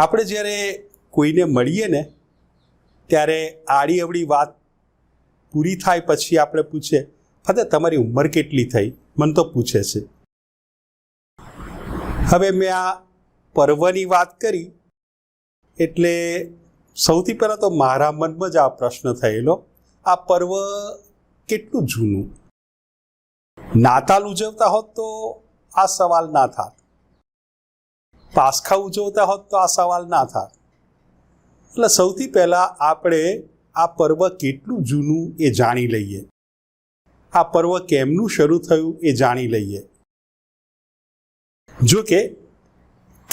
આપણે જ્યારે કોઈને મળીએ ને, ત્યારે આડી અવળી વાત પૂરી થાય પછી આપણે પૂછે ફતે તમારી ઉંમર કેટલી થઈ? મને તો પૂછે છે. હવે મેં આ પર્વની વાત કરી, એટલે સૌથી પહેલાં તો મારા મનમાં જ આ પ્રશ્ન થયેલો, આ પર્વ કેટલું જૂનું? નાતાલ ઉજવતા હોત તો આ સવાલ ના થાત. પાસખા ઉજવતા હોત તો આ સવાલ ના થાત. એટલે સૌથી પહેલાં આપણે આ પર્વ કેટલું જૂનું એ જાણી લઈએ. આ પર્વ કેમનું શરૂ થયું એ જાણી લઈએ. જો કે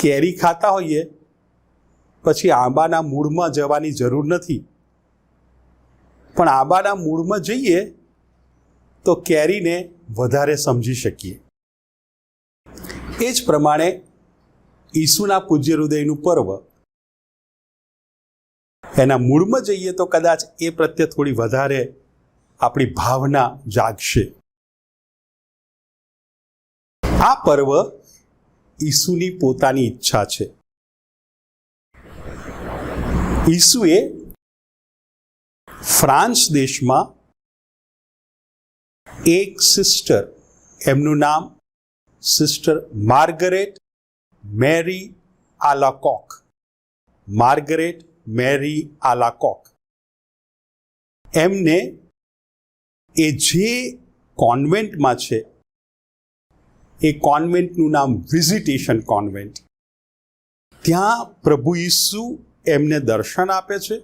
કેરી ખાતા હોઈએ, પછી આંબાના મૂળમાં જવાની જરૂર નથી. પણ આંબાના મૂળમાં જઈએ તો કેરીને વધારે સમજી શકીએ. એ જ પ્રમાણે ઈસુના પૂજ્ય હૃદયનું પર્વ. એના મૂળમાં જઈએ તો કદાચ એ પ્રત્યે થોડી વધારે આપણી ભાવના જાગશે. આ પર્વ ઈસુની પોતાની ઈચ્છા છે. ઈસુએ ફ્રાન્સ દેશમાં એક સિસ્ટર, એમનું નામ sister Margaret Mary Alacoque Margaret Mary Alacoque એમને એ જે કોન્વેન્ટમાં છે, એ કોન્વેન્ટનું નામ વિઝિટેશન કોન્વેન્ટ. ત્યાં પ્રભુ ઈસુ એમને દર્શન આપે છે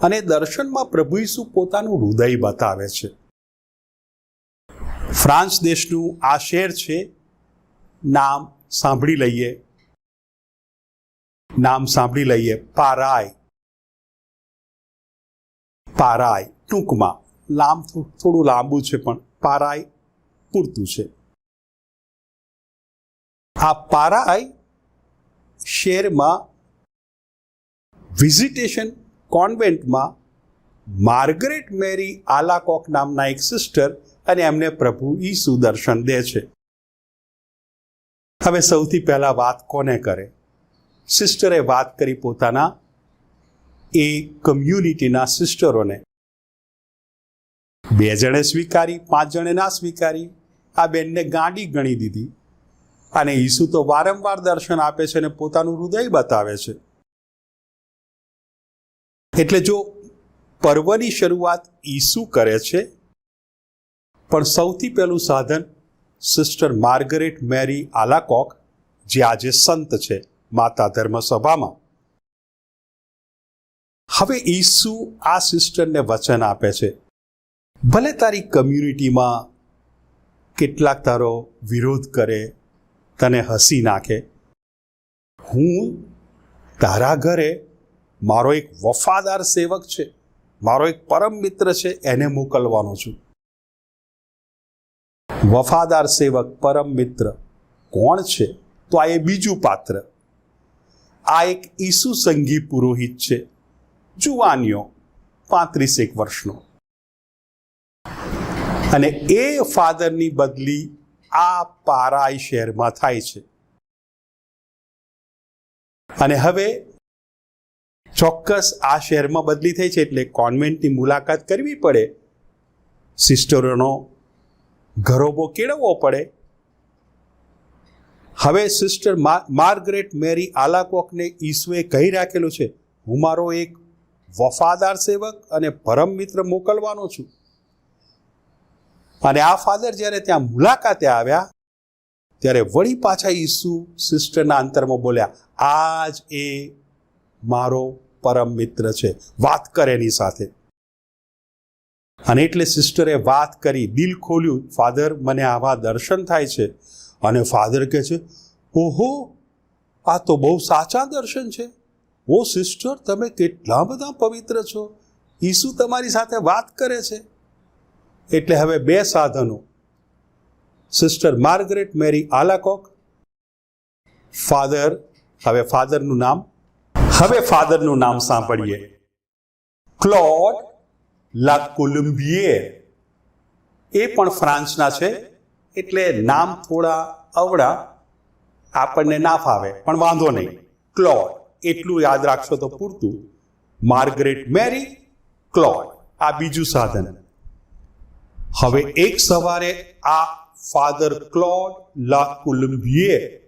અને દર્શનમાં પ્રભુ ઈસુ પોતાનું હૃદય બતાવે છે. ફ્રાન્સ દેશનું આ શહેર છે, નામ સાંભળી લઈએ. નામ સાંભળી લઈએ. પારાય. પારાય. ટૂંકમાં લાંબ, થોડું લાંબુ છે પણ પારાય પૂરતું છે. આ પારાય શહેરમાં વિઝિટેશન કોન્વેન્ટમાં માર્ગરેટ મેરી આલાકોક નામના એક સિસ્ટર અને એમને પ્રભુ ઈસુ દર્શન દે છે. હવે સૌથી પહેલાં વાત કોને કરે? સિસ્ટરે વાત કરી પોતાના એ કમ્યુનિટીના સિસ્ટરોને બે જણે સ્વીકારી, પાંચ જણે ના સ્વીકારી. આ બેનને ગાંડી ગણી દીધી. અને ઈસુ તો વારંવાર દર્શન આપે છે અને પોતાનું હૃદય બતાવે છે. એટલે જો પર્વની શરૂઆત ઈસુ કરે છે, પણ સૌથી પહેલું સાધન સિસ્ટર માર્ગરેટ મેરી આલાકોક, જે આજે સંત છે, માતા ધર્મ સભામાં હવે ઈસુ આ સિસ્ટરને વચન આપે છે. ભલે તારી કમ્યુનિટીમાં કેટલાક તારો વિરોધ કરે, તને હસી નાખે, હું તારા ઘરે મારો એક વફાદાર સેવક છે, મારો એક પરમ મિત્ર છે, એને મોકલવાનો છું. વફાદાર સેવક, પરમ મિત્ર. કોણ છે? તો આ એ બીજું પાત્ર. આ એક ઈસુ સંઘી પુરોહિત છે. જુવાનીઓ પાંત્રીસેક વર્ષનો. અને એ ફાધરની બદલી આ પારાઈ શહેરમાં થાય છે. અને હવે ચોક્કસ આ શહેરમાં બદલી થઈ છે એટલે કોન્વેન્ટની મુલાકાત કરવી પડે. સિસ્ટરોનો ઘરોબો કેળવવો પડે? હવે સિસ્ટર માર્ગરેટ મેરી આલાકોકને ઈસુએ કહી રાખેલું છે, હું મારો એક વફાદાર સેવક અને પરમ મિત્ર મોકલવાનો છું. અને આ ફાધર જ્યારે ત્યાં મુલાકાતે આવ્યા, ત્યારે વળી પાછા ઈસુ સિસ્ટરના અંતરમાં બોલ્યા, આજ એ મારો પરમ મિત્ર છે. વાત કરે એની સાથે. અને એટલે સિસ્ટરે વાત કરી, દિલ ખોલ્યું ફાધર મને આવા દર્શન થાય છે. અને ફાધર કહે છે, ઓહો, આ તો બહુ સાચા દર્શન છે. ઓ સિસ્ટર તમે કેટલા બધા પવિત્ર છો. ઈસુ તમારી સાથે વાત કરે છે. એટલે હવે બે સાધનો. Sister Margaret Mary Alacoque father હવે ફાધરનું નામ. હવે ફાધરનું નામ સાંભળીએ. ક્લોડ લા કોલંબિયર એ પણ ફ્રાન્સના છે. એટલે નામ થોડા અવળા આપણને ના ફાવે, પણ વાંધો નહીં. ક્લોડ, એટલું યાદ રાખશો તો પૂરતું. Margaret Mary, Claude. આ બીજું સાધન. હવે એક સવારે આ ફાધર ક્લોડ લા કુલમ્બિયે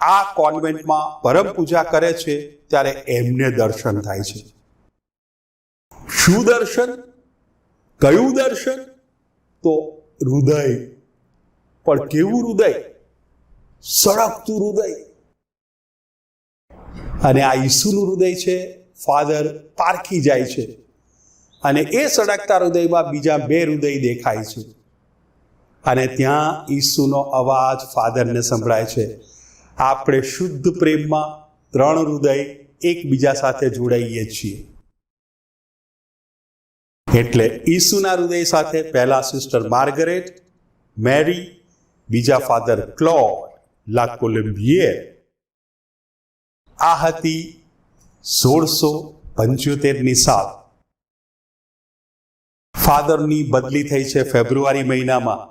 આ કોન્વેન્ટમાં પરમ પૂજા કરે છે, ત્યારે એમને દર્શન થાય છે. શું દર્શન? કયું દર્શન? તો હૃદય. પણ કેવું હૃદય? સળગતું હૃદય. અને આ ઈસુનું હૃદય છે, ફાધર પારખી જાય છે. અને એ સળગતા હૃદયમાં બીજા બે હૃદય દેખાય છે. અને ત્યાં ઈસુનો અવાજ ફાધરને સંભળાય છે. આપણે શુદ્ધ પ્રેમમાં ત્રણ હૃદય એકબીજા સાથે જોડાઈએ છીએ. એટલે ઈસુના હૃદય સાથે પહેલા સિસ્ટર માર્ગરેટ મેરી બીજા ફાધર ક્લોડ લા કોલમ્બિયર આ હતી સોળસો પંચોતેરની સાલ. ફાધરની બદલી થઈ છે ફેબ્રુઆરી મહિનામાં.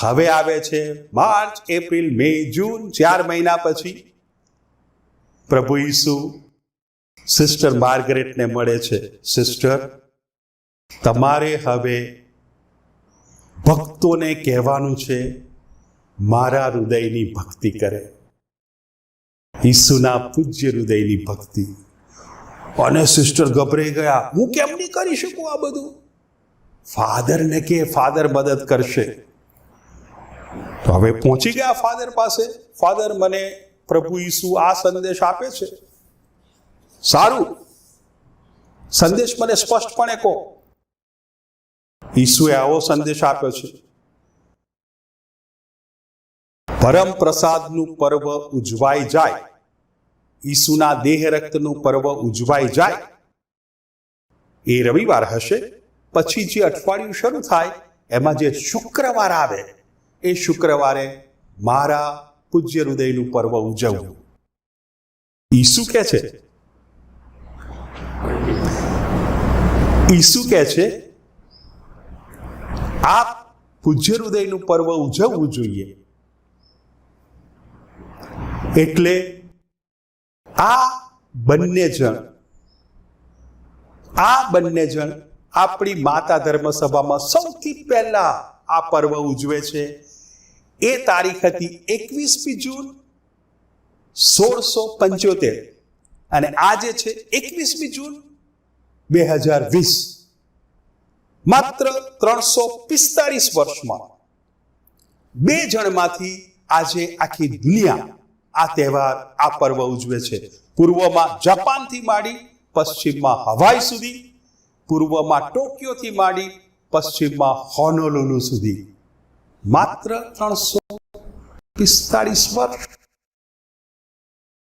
હવે આવે છે માર્ચ એપ્રિલ મે જૂન ચાર મહિના પછી. પ્રભુ ઈસુ સિસ્ટર માર્ગરેટને મળે છે સિસ્ટર તમારે હવે ભક્તોને કહેવાનું છે, મારા હૃદયની ભક્તિ કરે. ઈસુના પૂજ્ય હૃદયની ભક્તિ. અને સિસ્ટર ગભરાઈ ગયા, હું કેમ નહીં કરી શકું આ બધું? ફાધરને કે, ફાધર મદદ કરશે. તો હવે પહોંચી ગયા ફાધર પાસે. ફાધર મને પ્રભુ ઈસુ આ સંદેશ આપે છે. સારું. સંદેશ મને સ્પષ્ટપણે કહો. ઈસુએ આવો સંદેશ આપ્યો છે. પરમ પ્રસાદનું પર્વ ઉજવાઈ જાય. ઈસુના દેહ રક્તનું પર્વ ઉજવાઈ જાય. એ રવિવાર હશે, પછી જે અઠવાડિયું શરૂ થાય, એમાં જે શુક્રવાર આવે, એ શુક્રવારે મારા પૂજ્ય હૃદયનું પર્વ ઉજવવું. ઈસુ કે છે, ઈસુ કે છે આ પૂજ્ય હૃદયનું પર્વ ઉજવવું જોઈએ. એટલે આ બંને જણ, આ બંને જણ આપણી માતા ધર્મ સભામાં સૌથી પહેલા આ પર્વ ઉજવે છે. એ તારીખ હતી એકવીસમી જૂન સોળસો પંચોતેર અને આજે છે એકવીસમી જૂન બે હજાર વીસ. માત્ર ત્રણસો પિસ્તાળીસ વર્ષમાં. બે જણમાંથી આજે આખી દુનિયા આ તહેવાર, આ પર્વ ઉજવે છે. પૂર્વમાં જાપાનથી માંડી, પશ્ચિમમાં હવાઈ સુધી, પૂર્વમાં ટોક્યોથી માંડી, પશ્ચિમમાં હોનોલુલુ સુધી. માત્ર ત્રણસો પિસ્તાળીસ વર્ષ.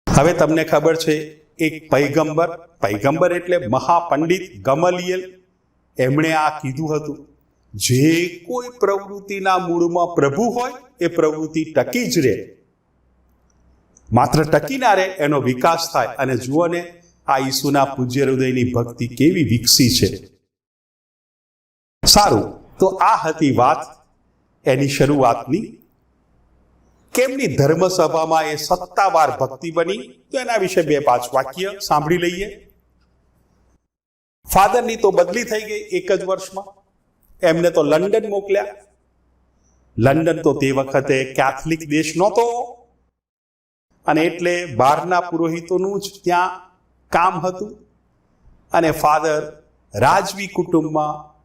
હવે તમને ખબર છે, એક પૈગંબર. પૈગંબર એટલે મહાપંડિત ગમલિયલ એમણે આ કીધું હતું, જે કોઈ પ્રવૃત્તિના મૂળમાં પ્રભુ હોય, એ પ્રવૃત્તિ ટકી જ રહે. માત્ર ટકી ના રહે, એનો વિકાસ થાય. અને જુઓ ને, આ ઈસુના પૂજ્ય હૃદયની ભક્તિ કેવી વિકસી છે. સારું, તો આ હતી વાત, એની શરૂઆતની. કેમની ધર્મસભામાં એ સત્તાવાર ભક્તિ બની? તો એના વિશે બે પાંચ વાક્ય સાંભળી લઈએ. ફાધરની તો બદલી થઈ ગઈ એક જ વર્ષમાં. એમને તો લંડન મોકલ્યા. લંડન તો તે વખતે કેથલિક દેશ નહોતો. અને એટલે બહારના પુરોહિતોનું જ ત્યાં કામ હતું. અને ફાધર રાજવી કુટુંબમાં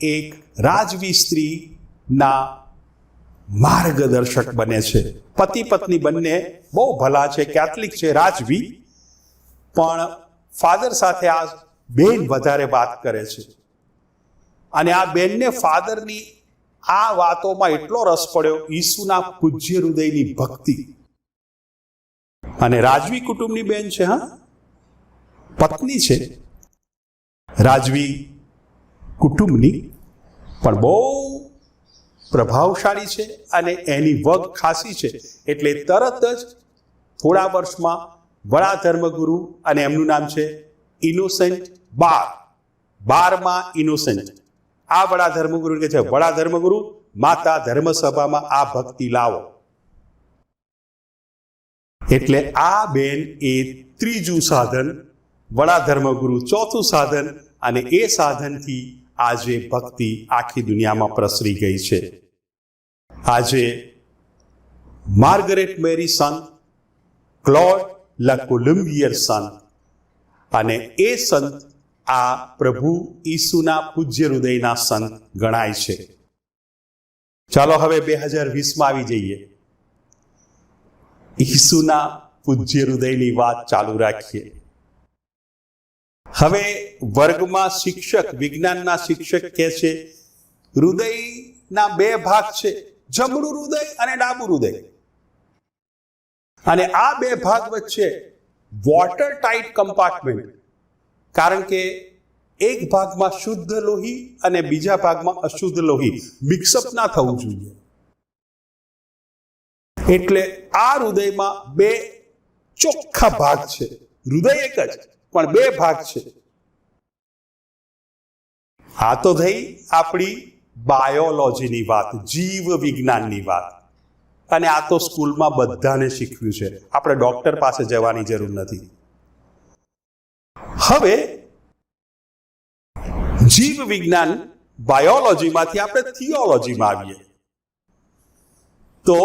એક રાજવી સ્ત્રીના માર્ગદર્શક બને છે. પતિ પત્ની બંને બહુ ભલા છે, કેથલિક છે, રાજવી. પણ ફાધર સાથે આ બેન વધારે વાત કરે છે. અને આ બેનને ફાધરની આ વાતોમાં એટલો રસ પડ્યો, ઈસુના પૂજ્ય હૃદયની ભક્તિ. અને રાજવી કુટુંબની બેન છે, હા? પત્ની છે. રાજવી કુટુંબની પણ બહુ પ્રભાવશાળી છે અને એની વગ ખાસી છે. એટલે તરત જ થોડા વર્ષમાં વડા ધર્મગુરુ અને એમનું નામ છે ઇનોસેન્ટ બાર. બારમાં ઇનોસેન્ટ આ વડા ધર્મગુરુ કે છે? વડા ધર્મગુરુ માતા ધર્મસભામાં આ ભક્તિ લાવો. એટલે આ બેન એ ત્રીજું સાધન વડા ધર્મગુરુ ચોથું સાધન અને એ સાધનથી આજે ભક્તિ આખી દુનિયામાં પ્રસરી ગઈ છે. આજે માર્ગરેટ મેરી સન, ક્લોડ લા સન અને એ સંત આ પ્રભુ ઈસુના પૂજ્ય હૃદયના સંત ગણાય છે. ચાલો હવે બે હજાર વીસમાં આવી જઈએ. ઈસુના પૂજ્ય હૃદયની વાત ચાલુ રાખીએ. હવે વર્ગમાં શિક્ષક, વિજ્ઞાનના શિક્ષક કહે છે, હૃદયના બે ભાગ છે, જમણું હૃદય અને ડાબું હૃદય. અને આ બે ભાગ વચ્ચે વોટર ટાઈટ કમ્પાર્ટમેન્ટ કારણ કે એક ભાગમાં શુદ્ધ લોહી અને બીજા ભાગમાં અશુદ્ધ લોહી. મિક્સઅપ ના થવું જોઈએ. એટલે આ હૃદયમાં બે ચોખ્ખા ભાગ છે. હૃદય એક જ, પણ બે ભાગ છે. આ તો થઈ આપણી બાયોલોજીની વાત, જીવ વિજ્ઞાનની વાત. અને આ તો સ્કૂલમાં બધાને શીખવ્યું છે. આપણે ડોક્ટર પાસે જવાની જરૂર નથી. હવે જીવ વિજ્ઞાન બાયોલોજીમાંથી આપણે થિયોલોજીમાં આવીએ. તો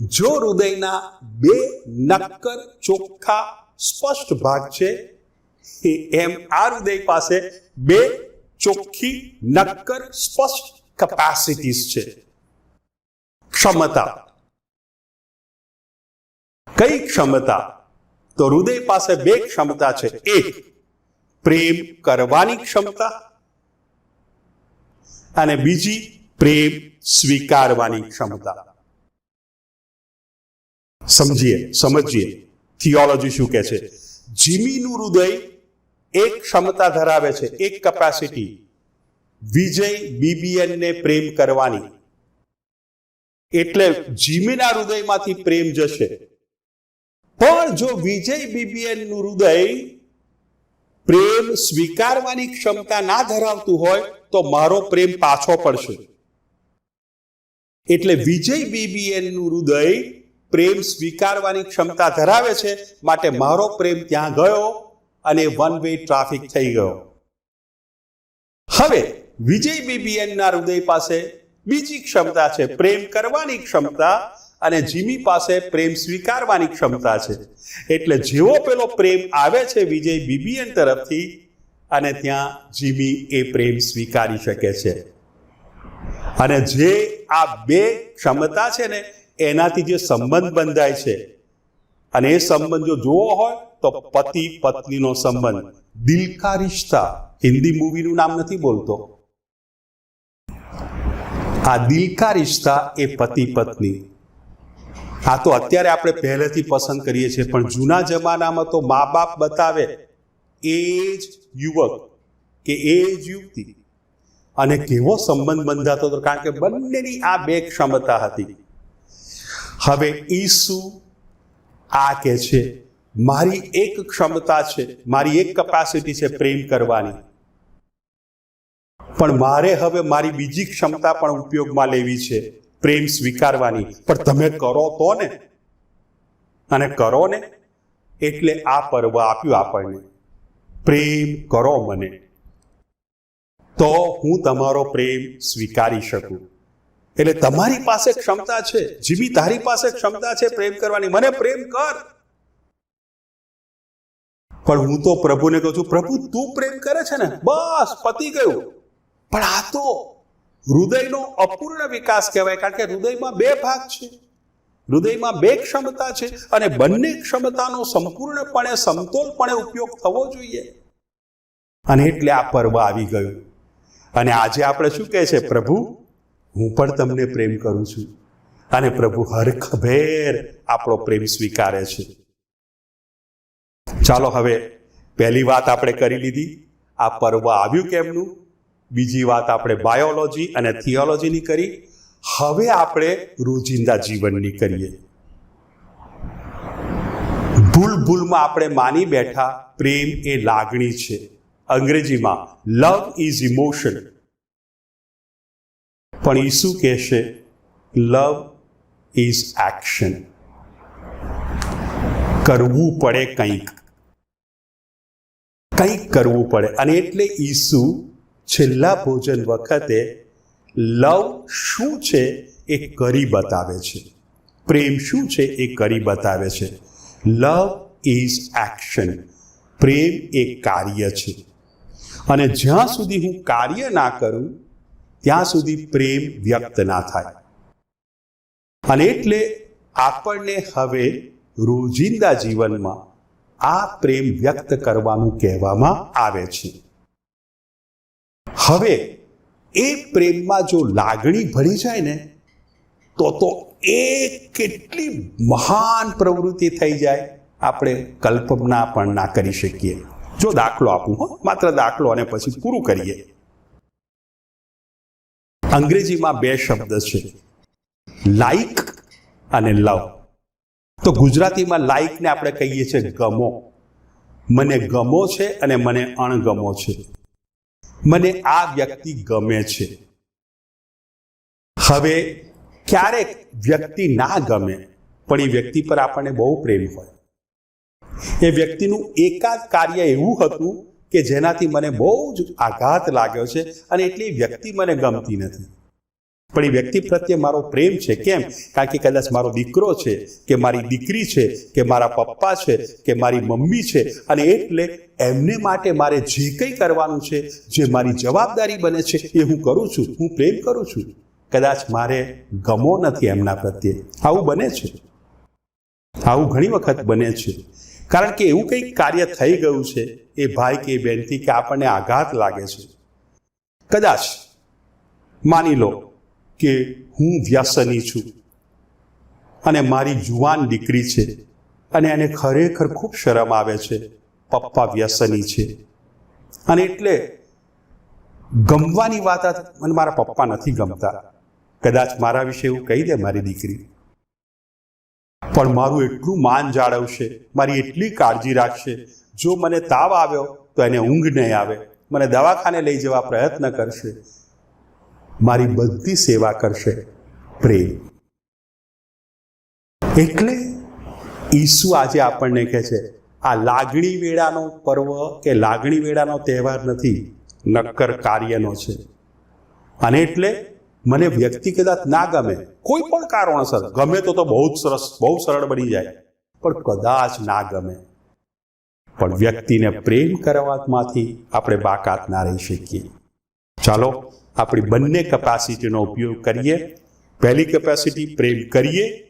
જો હૃદયના બે નક્કર ચોખ્ખા સ્પષ્ટ ભાગ છે એમ આ હૃદય પાસે બે ચોખ્ખી નક્કર સ્પષ્ટ કેપેસિટીઝ છે. ક્ષમતા. કઈ ક્ષમતા? તો હૃદય પાસે બે ક્ષમતા છે. એક, પ્રેમ કરવાની ક્ષમતા અને બીજી, પ્રેમ સ્વીકારવાની ક્ષમતા. સમજીએ સમજીએ. થિયોલોજી શું કહે છે? જીમીનું હૃદય એક ક્ષમતા ધરાવે છે, એક કેપેસિટી વિજય બીબીએન ને પ્રેમ કરવાની. એટલે જીમીના હૃદયમાંથી પ્રેમ જશે. પણ જો વિજય બીબીએનનું હૃદય પ્રેમ સ્વીકારવાની ક્ષમતા ના ધરાવતું હોય, તો મારો પ્રેમ પાછો પડશે. એટલે વિજય બીબીએનનું હૃદય પ્રેમ સ્વીકારવાની ક્ષમતા ધરાવે છે, માટે મારો પ્રેમ ત્યાં ગયો અને વન વે ટ્રાફિક થઈ ગયો. હવે, વિજય બીબીએનના હૃદય પાસે બીજી ક્ષમતા છે, પ્રેમ કરવાની ક્ષમતા અને જીમી પાસે પ્રેમ સ્વીકારવાની ક્ષમતા છે. એટલે જેવો પેલો પ્રેમ આવે છે વિજય બીબીએન તરફથી અને ત્યાં જીમી એ પ્રેમ સ્વીકારી શકે છે. અને જે આ બે ક્ષમતા છે ને એનાથી જે સંબંધ બંધાય છે અને એ સંબંધ જો જોવો હોય તો પતિ પત્નીનો સંબંધ. દિલ કા રિશ્તા હિન્દી મૂવીનું નામ નથી બોલતો. આ દિલ કા રિશ્તા એ પતિ પત્ની. આ તો અત્યારે આપણે પહેલેથી પસંદ કરીએ છીએ, પણ જૂના જમાનામાં તો મા બાપ બતાવે એ જ યુવક કે એ જ યુવતી. અને કેવો સંબંધ બંધાતો હતો, કારણ કે બંનેની આ બે ક્ષમતા હતી. હવે ઈસુ આ કે છે, મારી એક ક્ષમતા છે, મારી એક કપાસિટી છે પ્રેમ કરવાની. પણ મારે હવે મારી બીજી ક્ષમતા પણ ઉપયોગમાં લેવી છે. પ્રેમ સ્વીકારવાની. પણ તમે કરો તો ને. અને કરો ને એટલે આ પર્વ આપ્યું આપણને. પ્રેમ કરો મને. તો હું તમારો પ્રેમ સ્વીકારી શકું. એટલે તમારી પાસે ક્ષમતા છે. જીવી તારી પાસે ક્ષમતા છે પ્રેમ કરવાની. મને પ્રેમ કર. પણ હું તો પ્રભુને કહું છું, પ્રભુ, તું પ્રેમ કરે છે ને? બસ, પતી ગયું. પણ આ તો હૃદયનો અપૂર્ણ વિકાસ કહેવાય, કારણ કે હૃદયમાં બે ભાગ છે. હૃદયમાં બે ક્ષમતા છે અને બંને ક્ષમતાનો સંપૂર્ણપણે, સમતોલપણે ઉપયોગ થવો જોઈએ. અને એટલે આ પર્વ આવી ગયું. અને આજે આપણે શું કહે છે, પ્રભુ, હું પણ તમને પ્રેમ કરું છું. અને પ્રભુ હરખભેર આપણો પ્રેમ સ્વીકારે છે. ચાલો હવે પહેલી વાત આપણે કરી લીધી. આ પર્વ આવ્યું કેમનું? બીજી વાત આપણે બાયોલોજી અને થિયોલોજીની કરી. હવે આપણે રોજિંદા જીવનની કરીએ. ભૂલ ભૂલમાં આપણે માની બેઠા, પ્રેમ એ લાગણી છે. અંગ્રેજીમાં લવ ઇઝ ઇમોશન પણ ઈસુ કહેશે લવ ઇઝ એક્શન કરવું પડે કંઈક. કંઈક કરવું પડે. અને એટલે ઈસુ છેલ્લા ભોજન વખતે લવ શું છે એ કરી બતાવે છે? પ્રેમ શું છે એ કરી બતાવે છે? Love is action. પ્રેમ એ કાર્ય છે. અને જ્યાં સુધી હું કાર્ય ના કરું, ત્યાં સુધી પ્રેમ વ્યક્ત ના થાય. અને એટલે આપણને હવે રોજિંદા જીવનમાં આ પ્રેમ વ્યક્ત કરવાનું કહેવામાં આવે છે. હવે એ પ્રેમમાં જો લાગણી ભળી જાય ને, તો તો એ કેટલી મહાન પ્રવૃત્તિ થઈ જાય. આપણે કલ્પના પણ ના કરી શકીએ. જો દાખલો આપું, હો, માત્ર દાખલો અને પછી પૂરું કરીએ. અંગ્રેજીમાં બે શબ્દ છે, લાઈક અને લવ. તો ગુજરાતીમાં લાઈકને આપણે કહીએ છીએ ગમો. મને ગમો છે અને મને અણગમો છે. મને આ વ્યક્તિ ગમે છે. હવે ક્યારેક વ્યક્તિ ના ગમે, પણ એ વ્યક્તિ પર આપણને બહુ પ્રેમ હોય. એ વ્યક્તિનું એકાદ કાર્ય એવું હતું કે જેનાથી મને બહુ જ આઘાત લાગ્યો છે અને એટલી વ્યક્તિ મને ગમતી નથી. પણ એ વ્યક્તિ પ્રત્યે મારો પ્રેમ છે. કેમ? કારણ કે કદાચ મારો દીકરો છે કે મારી દીકરી છે કે મારા પપ્પા છે કે મારી મમ્મી છે અને એટલે એમને માટે મારે જે કંઈ કરવાનું છે, જે મારી જવાબદારી બને છે એ હું કરું છું, હું પ્રેમ કરું છું. કદાચ મારે ગમો નથી એમના પ્રત્યે. આવું બને છે. આવું ઘણી વખત બને છે. કારણ કે એવું કંઈક કાર્ય થઈ ગયું છે એ ભાઈ કે બહેનથી કે આપણને આઘાત લાગે છે. કદાચ માની લો કે હું વ્યસની છું. અને મારી જુવાન દીકરી છે. અને એને ખરેખર ખૂબ શરમ આવે છે. પપ્પા વ્યસની છે. અને એટલે ગમવાની વાત મને મારા પપ્પા નથી ગમતા. કદાચ મારા વિશે એવું કહી દે મારી દીકરી. પણ મારું એટલું માન જાળવશે, મારી એટલી કાળજી રાખશે, જો મને તાવ આવ્યો તો એને ઊંઘ નહીં આવે, મને દવાખાને લઈ જવા પ્રયત્ન કરશે મારી બધી સેવા કરશે. પ્રેમ. એટલે ઈસુ આજે આપણને કહે છે, આ લાગણી વેળાનો પર્વ કે લાગણી વેળાનો તહેવાર નથી, નક્કર કાર્યનો છે. અને એટલે મને વ્યક્તિ કદાચ ના ગમે, કોઈ પણ કારણોસર, ગમે તો તો બહુ જ સરસ, બહુ સરળ બની જાય, પણ કદાચ ના ગમે. પણ વ્યક્તિને પ્રેમ કરવામાંથી આપણે બાકાત ના રહી શકીએ. ચાલો આપણી બંને કેપેસિટીનો ઉપયોગ કરીએ પહેલી કેપેસિટી પ્રેમ કરીએ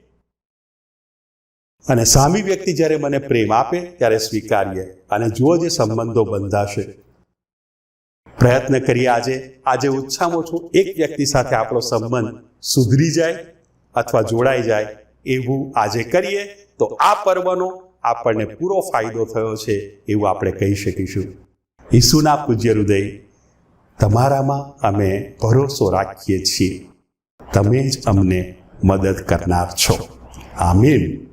અને સામી વ્યક્તિ જ્યારે મને પ્રેમ આપે ત્યારે સ્વીકારીએ. અને જુઓ જે સંબંધો બંધાશે. પ્રયત્ન કરીએ આજે. આજે ઓછામાં ઓછું એક વ્યક્તિ સાથે આપણો સંબંધ સુધરી જાય અથવા જોડાઈ જાય એવું આજે કરીએ તો આ પર્વનો આપણને પૂરો ફાયદો થયો છે એવું આપણે કહી શકીશું. ઈસુના પૂજ્ય હૃદય તમારામાં અમે ભરોસો રાખીએ છીએ. તમે જ અમને મદદ કરનાર છો. આમીન.